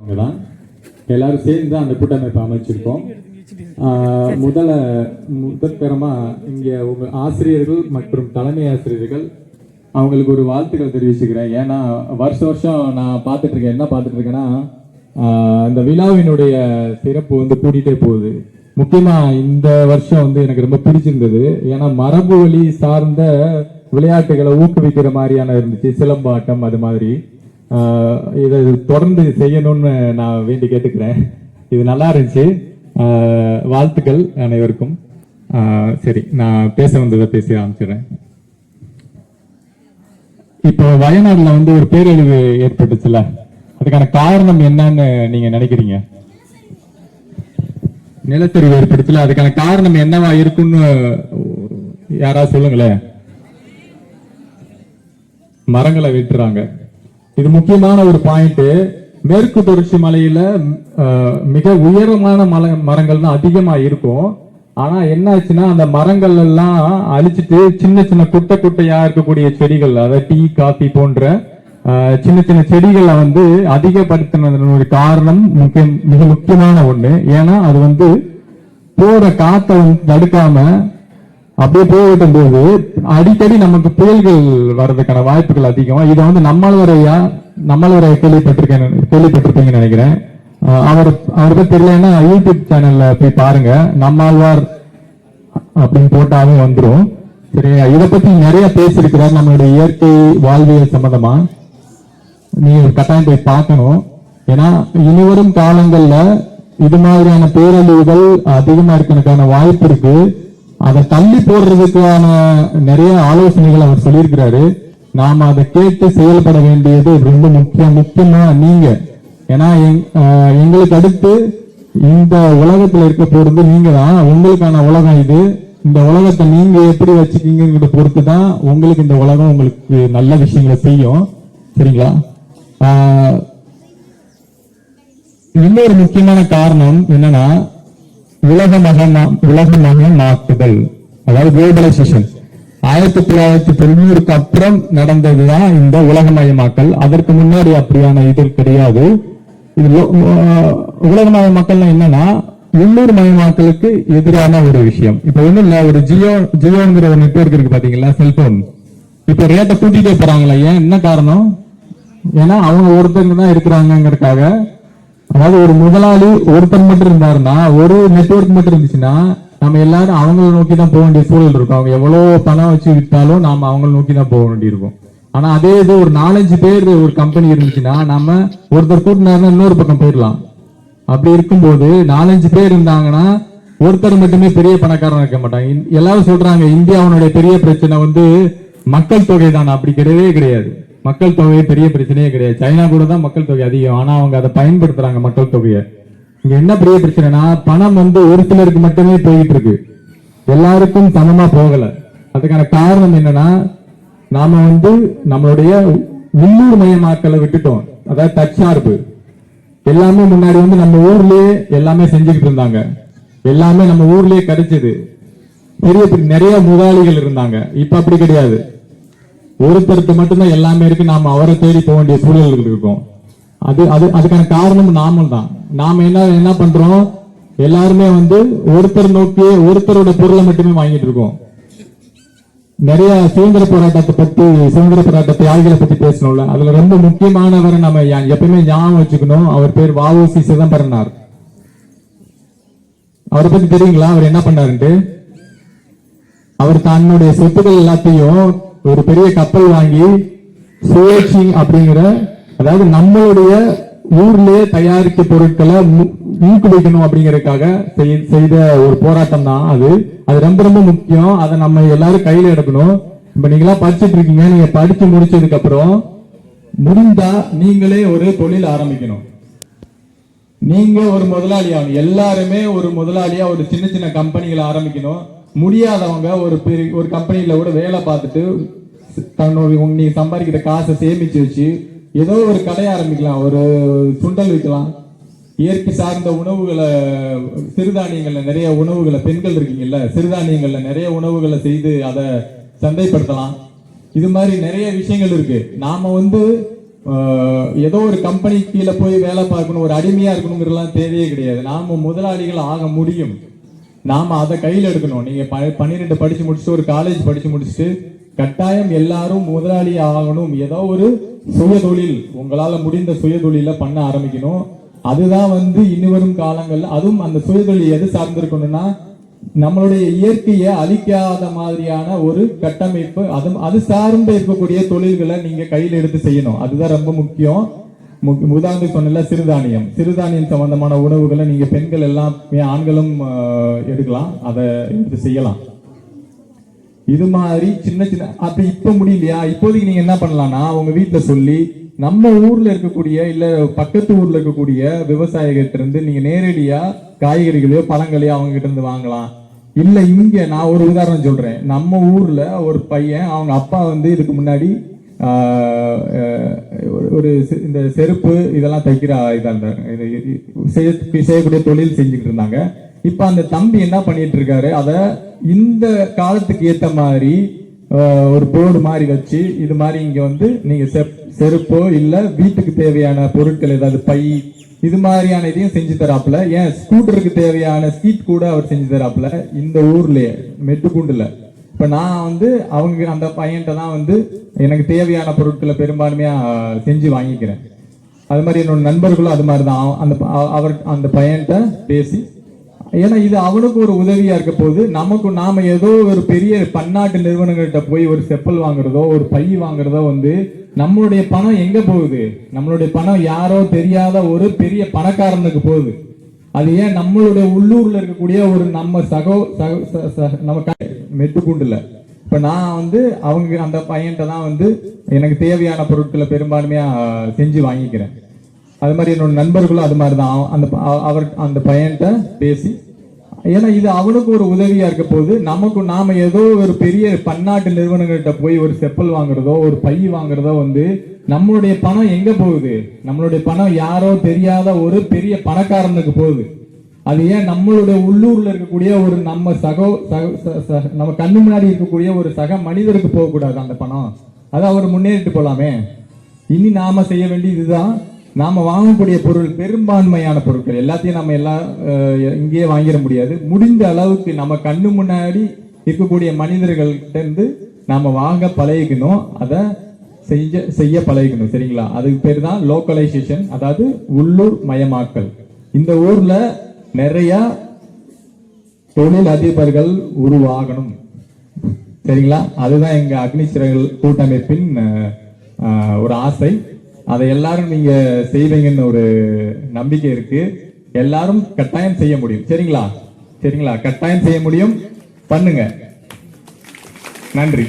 அவங்க தான் எல்லாரும் சேர்ந்து அந்த கூட்டமைப்பை அமைச்சிருக்கோம். முதல முதல்ல இங்கே இங்க உங்க ஆசிரியர்கள் மற்றும் தலைமை ஆசிரியர்கள் அவங்களுக்கு ஒரு வாழ்த்துக்கள் தெரிவிச்சுக்கிறேன். ஏன்னா வருஷ வருஷம் நான் பார்த்துட்டு இருக்கேன். என்ன பார்த்துட்டு இருக்கேன்னா இந்த விழாவினுடைய சிறப்பு வந்து கூட்டிகிட்டே போகுது. முக்கியமாக இந்த வருஷம் வந்து எனக்கு ரொம்ப பிடிச்சிருந்தது. ஏன்னா மரபு வழி சார்ந்த விளையாட்டுகளை ஊக்குவிக்கிற மாதிரியான இருந்துச்சு. சிலம்பாட்டம் அது மாதிரி. இதை தொடர்ந்து செய்யணும்னு நான் வேண்டி கேட்டுக்கிறேன். இது நல்லா இருந்துச்சு. வாழ்த்துக்கள் அனைவருக்கும். சரி நான் பேச வந்ததை பேசி ஆரம்பிச்சிடுறேன். இப்போ வயநாடுல வந்து ஒரு பேரழிவு ஏற்பட்டுச்சுல. அதுக்கான காரணம் என்னன்னு நீங்க நினைக்கிறீங்க? நிலச்சரிவு ஏற்படுத்தல அதுக்கான காரணம் என்னவா இருக்கும்னு யாராவது சொல்லுங்களேன். மரங்களை வெட்டுறாங்க. இது முக்கியமான ஒரு பாயிண்ட் மேற்கு தொடர்ச்சி மலையில மிக உயரமான மலை மரங்கள் தான் அதிகமா இருக்கும். ஆனா என்ன ஆச்சுன்னா அந்த மரங்கள் எல்லாம் அழிச்சிட்டு சின்ன சின்ன குட்டை குட்டையா இருக்கக்கூடிய செடிகள் அதாவது டீ காபி போன்ற சின்ன சின்ன செடிகளை வந்து அதிகப்படுத்தினதனுடைய காரணம் முக்கிய மிக முக்கியமான ஒண்ணு. ஏன்னா அது வந்து போற காத்தை தடுக்காம அப்படியே போய்விட்டும் போது அடிக்கடி நமக்கு புயல்கள் வர்றதுக்கான வாய்ப்புகள் அதிகம் இதை வந்து நம்மளவரையா நம்மளவரை கேள்விப்பட்டிருக்கேன் கேள்விப்பட்டிருப்பீங்கன்னு நினைக்கிறேன். அவர் அவரை பத்தி தெரியலன்னா யூடியூப் சேனல்ல போய் பாருங்க. நம்மாழ்வார் அப்படின்னு போட்டாவே வந்துடும் சரியா? இதை பத்தி நிறைய பேசியிருக்கிறார் நம்மளுடைய இயற்கை வாழ்வியல் சம்பந்தமா. நீ கட்டாயம் போய் பார்க்கணும். ஏன்னா இனிவரும் காலங்கள்ல இது மாதிரியான பேரழிவுகள் அதிகமா இருக்கிறதுக்கான வாய்ப்பு இருக்கு. அதை தள்ளி போடுறதுக்கான நிறைய ஆலோசனைகள் அவர் சொல்லியிருக்கிறாரு. நாம அதை கேட்டு செயல்பட வேண்டியது ரொம்ப முக்கியம் முக்கியமா நீங்க. ஏன்னா எங்- எங்களுக்கு அடுத்து இந்த உலகத்துல இருக்க போறது நீங்க தான். உங்களுக்கான உலகம் இது. இந்த உலகத்தை நீங்க எப்படி வச்சுக்கீங்கிறத பொறுத்து தான் உங்களுக்கு இந்த உலகம் உங்களுக்கு நல்ல விஷயங்களை செய்யும். சரிங்களா? இன்னொரு முக்கியமான காரணம் என்னன்னா உலகமக உலகமயமாக்குதல் அதாவது குளோபலைசேஷன் ஆயிரத்தி தொள்ளாயிரத்தி தொண்ணூறுக்கு அப்புறம் நடந்ததுதான் இந்த உலகமயமாக்கல். அதற்கு முன்னாடி அப்படியான இது கிடையாது. இது உலகமயமாக்கல்னா என்னன்னா உள்ளூர் மயமாக்கலுக்கு எதிரான ஒரு விஷயம். இப்ப ஒண்ணும் இல்ல ஒரு ஜியோ ஜியோங்கிற ஒரு நெட்வொர்க் இருக்கு பாத்தீங்களா செல்போன் இப்ப ரேட்டை கூட்டிட்டே போறாங்களா ஏன்? என்ன காரணம்? ஏன்னா அவங்க ஒருத்தங்க தான் இருக்கிறாங்கிறதுக்காக அதாவது ஒரு முதலாளி ஒருத்தர் மட்டும் இருந்தாருன்னா ஒரு நெட்வொர்க் மட்டும் இருந்துச்சுன்னா நம்ம எல்லாரும் அவங்கள நோக்கி தான் போக வேண்டிய சூழல் இருக்கும். அவங்க எவ்வளவு பணம் வச்சு விட்டாலும் நாம அவங்கள நோக்கி தான் போக வேண்டியிருக்கும். ஆனா அதே இது ஒரு நாலஞ்சு பேர் ஒரு கம்பெனி இருந்துச்சுன்னா நம்ம ஒருத்தர் கூட்டினாருன்னா இன்னொரு பக்கம் போயிடலாம். அப்படி இருக்கும்போது நாலஞ்சு பேர் இருந்தாங்கன்னா ஒருத்தர் மட்டுமே பெரிய பணக்காரன் இருக்க மாட்டாங்க. எல்லாரும் சொல்றாங்க இந்தியாவுடைய பெரிய பிரச்சனை வந்து மக்கள் தொகை தான். அப்படி கிடையவே கிடையாது. மக்கள் தொகை பெரிய பிரச்சனையே கிடையாது. சைனா கூட தான் மக்கள் தொகை அதிகம். ஆனா அவங்க அதை பயன்படுத்துறாங்க மக்கள் தொகையை. இங்க என்ன பெரிய பிரச்சனைனா பணம் வந்து ஒரு சிலருக்கு மட்டுமே போயிட்டு இருக்கு எல்லாருக்கும் சமமா போகல. அதுக்கான காரணம் என்னன்னா நாம வந்து நம்மளுடைய உள்ளூர் மயமாக்கலை விட்டுட்டோம். அதாவது தற்சார்பு. எல்லாமே முன்னாடி வந்து நம்ம ஊர்லயே எல்லாமே செஞ்சுக்கிட்டு இருந்தாங்க. எல்லாமே நம்ம ஊர்லயே கிடைச்சது. பெரிய பெரிய நிறைய முதலாளிகள் இருந்தாங்க. இப்ப அப்படி கிடையாது. ஒருத்தருக்கு மட்டும்தான் எல்லாமே இருக்கு. நாம அவரை தேடி போக வேண்டிய சூழல்கள் இருக்கும். அது அது அதுக்கான காரணம் நாமும் தான் நாம என்ன என்ன பண்றோம்? எல்லாருமே வந்து ஒருத்தர் நோக்கியே ஒருத்தரோட பொருளை மட்டுமே வாங்கிட்டு இருக்கோம். நிறைய சுதந்திர போராட்டத்தை பத்தி சுதந்திர போராட்ட தியாகிகளை பத்தி பேசணும்ல. அதுல ரொம்ப முக்கியமானவரை நம்ம எப்பயுமே ஞாபகம் வச்சுக்கணும். அவர் பேர் வாவோசி சிதம்பரனார். அவரை பத்தி தெரியுங்களா? அவர் என்ன பண்ணாருன்ட்டு? அவர் தன்னுடைய சொத்துக்கள் எல்லாத்தையும் ஒரு பெரிய கப்பல் வாங்கி சுழற்சி அப்படிங்கிற அதாவது நம்மளுடைய ஊர்லயே தயாரிக்க பொருட்களை ஊக்குவிக்கணும் அப்படிங்கறதுக்காக செய்- செய்த ஒரு போராட்டம் தான் அது. அது ரொம்ப ரொம்ப முக்கியம். அதை நம்ம எல்லாரும் கையில எடுக்கணும். இப்ப நீங்களா படிச்சுட்டு இருக்கீங்க. நீங்க படிச்சு முடிச்சதுக்கு அப்புறம் முடிந்தா நீங்களே ஒரு தொழில் ஆரம்பிக்கணும். நீங்க ஒரு முதலாளி ஆகணும். எல்லாருமே ஒரு முதலாளியா ஒரு சின்ன சின்ன கம்பெனிகளை ஆரம்பிக்கணும். முடியாதவங்க ஒரு பெரிய ஒரு கம்பெனியில கூட வேலை பார்த்துட்டு தன்னுடைய உங்க- சம்பாதிக்கிற காசை சேமிச்சு வச்சு ஏதோ ஒரு கடை ஆரம்பிக்கலாம். ஒரு சுண்டல் விற்கலாம். இயற்கை சார்ந்த உணவுகளை சிறுதானியங்கள்ல நிறைய உணவுகளை பெண்கள் இருக்கீங்கல்ல சிறுதானியங்கள்ல நிறைய உணவுகளை செய்து அதை சந்தைப்படுத்தலாம். இது மாதிரி நிறைய விஷயங்கள் இருக்கு. நாம வந்து ஏதோ ஒரு கம்பெனி கீழே போய் வேலை பார்க்கணும் ஒரு அடிமையா இருக்கணுங்கிறதுலாம் தேவையே கிடையாது. நாம முதலாளிகள் ஆக முடியும். நாம அதை கையில் எடுக்கணும். நீங்க ப- பன்னிரெண்டு படிச்சு முடிச்சுட்டு ஒரு காலேஜ் படிச்சு முடிச்சுட்டு கட்டாயம் எல்லாரும் முதலாளி ஆகணும். ஏதோ ஒரு சுய தொழில் உங்களால முடிந்த சுயதொழில பண்ண ஆரம்பிக்கணும். அதுதான் வந்து இனி வரும் காலங்கள்ல. அதுவும் அந்த சுயதொழில் எது சார்ந்திருக்கணும்னா நம்மளுடைய இயற்கையை அழிக்காத மாதிரியான ஒரு கட்டமைப்பு அது அது சார்ந்து இருக்கக்கூடிய தொழில்களை நீங்க கையில் எடுத்து செய்யணும். அதுதான் ரொம்ப முக்கியம். மு- உதாரணத்துக்கு சொன்னல சிறுதானியம். சிறுதானியம் சம்பந்தமான உணவுகளை நீங்க பெண்கள் எல்லாம் ஆண்களும் எடுக்கலாம். அதை எடுத்து செய்யலாம். இது மாதிரி சின்ன சின்ன அப்ப இப்ப முடியலையா? இப்போதைக்கு நீங்க என்ன பண்ணலாம்னா உங்க வீட்டுல சொல்லி நம்ம ஊர்ல இருக்கக்கூடிய இல்ல பக்கத்து ஊர்ல இருக்கக்கூடிய விவசாயிகிட்ட இருந்து நீங்க நேரடியா காய்கறிகளையோ பழங்களையோ அவங்க கிட்ட இருந்து வாங்கலாம். இல்ல இங்க நான் ஒரு உதாரணம் சொல்றேன். நம்ம ஊர்ல ஒரு பையன் அவங்க அப்பா வந்து இதுக்கு முன்னாடி ஒரு- இந்த செருப்பு இதெல்லாம் தைக்கிற இதாக இருந்தாங்க. இது செய்ய- செய்யக்கூடிய தொழில் செஞ்சுக்கிட்டு இருந்தாங்க. இப்ப அந்த தம்பி என்ன பண்ணிட்டு இருக்காரு அத இந்த காலத்துக்கு ஏத்த மாதிரி ஒரு போர்டு மாதிரி வச்சு இது மாதிரி இங்க வந்து நீங்க செப்- செருப்போ இல்ல வீட்டுக்கு தேவையான பொருட்கள் ஏதாவது பை இது மாதிரியான இதையும் செஞ்சு தராப்புல. ஏன் ஸ்கூட்டருக்கு தேவையான சீட் கூட அவர் செஞ்சு தராப்புல இந்த ஊர்லயே மெட்டுக்குண்டுல. இப்ப நான் வந்து அவங்க அந்த பையன்கிட்ட தான் வந்து எனக்கு தேவையான பொருட்களை பெரும்பான்மையா செஞ்சு வாங்கிக்கிறேன். அது மாதிரி என்னோட நண்பர்களும் அது மாதிரி தான் அந்த அவர் அந்த பையன்கிட்ட பேசி ஏன்னா இது அவனுக்கு ஒரு உதவியா இருக்க போது நமக்கு நாம ஏதோ ஒரு பெரிய பன்னாட்டு நிறுவனங்கள்கிட்ட போய் ஒரு செப்பல் வாங்குறதோ ஒரு பை வாங்குறதோ வந்து நம்மளுடைய பணம் எங்க போகுது? நம்மளுடைய பணம் யாரோ தெரியாத ஒரு பெரிய பணக்காரனுக்கு போகுது. அது ஏன் நம்மளுடைய உள்ளூர்ல இருக்கக்கூடிய ஒரு நம்ம சகோ சக- நம்ம மெட்டுக்குண்டுல. இப்ப நான் வந்து அவங்க அந்த பையன்கிட்ட தான் வந்து எனக்கு தேவையான பொருட்களை பெரும்பான்மையா செஞ்சு வாங்கிக்கிறேன். அது மாதிரி என்னோட நண்பர்களும் அது மாதிரி தான். அந்த அவர் அந்த பையன்கிட்ட பேசி ஏன்னா இது அவனுக்கு ஒரு உதவியா இருக்க போது நமக்கு நாம ஏதோ ஒரு பெரிய பன்னாட்டு நிறுவனங்கள்கிட்ட போய் ஒரு செப்பல் வாங்குறதோ ஒரு பை வாங்குறதோ வந்து நம்மளுடைய பணம் எங்க போகுது? நம்மளுடைய பணம் யாரோ தெரியாத ஒரு பெரிய பணக்காரனுக்கு போகுது. அது ஏன் நம்மளுடைய உள்ளூர்ல இருக்கக்கூடிய ஒரு நம்ம சகோ சக- நம்ம கண்ணு முன்னாடி இருக்கக்கூடிய ஒரு சக மனிதருக்கு போகக்கூடாது அந்த பணம். அது அவர் முன்னேறிட்டு போலாமே. இனி நாம செய்ய வேண்டியது இதுதான். நாம் வாங்கக்கூடிய பொருள் பெரும்பான்மையான பொருட்கள். எல்லாத்தையும் நம்ம எல்லாம் இங்கேயே வாங்கிட முடியாது. முடிந்த அளவுக்கு நம்ம கண்ணு முன்னாடி இருக்கக்கூடிய மனிதர்கள்ட்ட இருந்து வாங்க பழகிக்கணும். அதை செஞ்ச செய்ய பழகிக்கணும். சரிங்களா? அதுக்கு பேர் தான் லோக்கலைசேஷன் அதாவது உள்ளூர் மயமாக்கல். இந்த ஊர்ல நிறைய தொழில் அதிபர்கள் உருவாகணும். சரிங்களா? அதுதான் எங்க அக்னிச்சிறகுகள் கூட்டமைப்பின் ஒரு ஆசை. அதை எல்லாரும் நீங்க செய்வீங்கன்னு ஒரு நம்பிக்கை இருக்கு. எல்லாரும் கட்டாயம் செய்ய முடியும். சரிங்களா? சரிங்களா? கட்டாயம் செய்ய முடியும். பண்ணுங்க. நன்றி.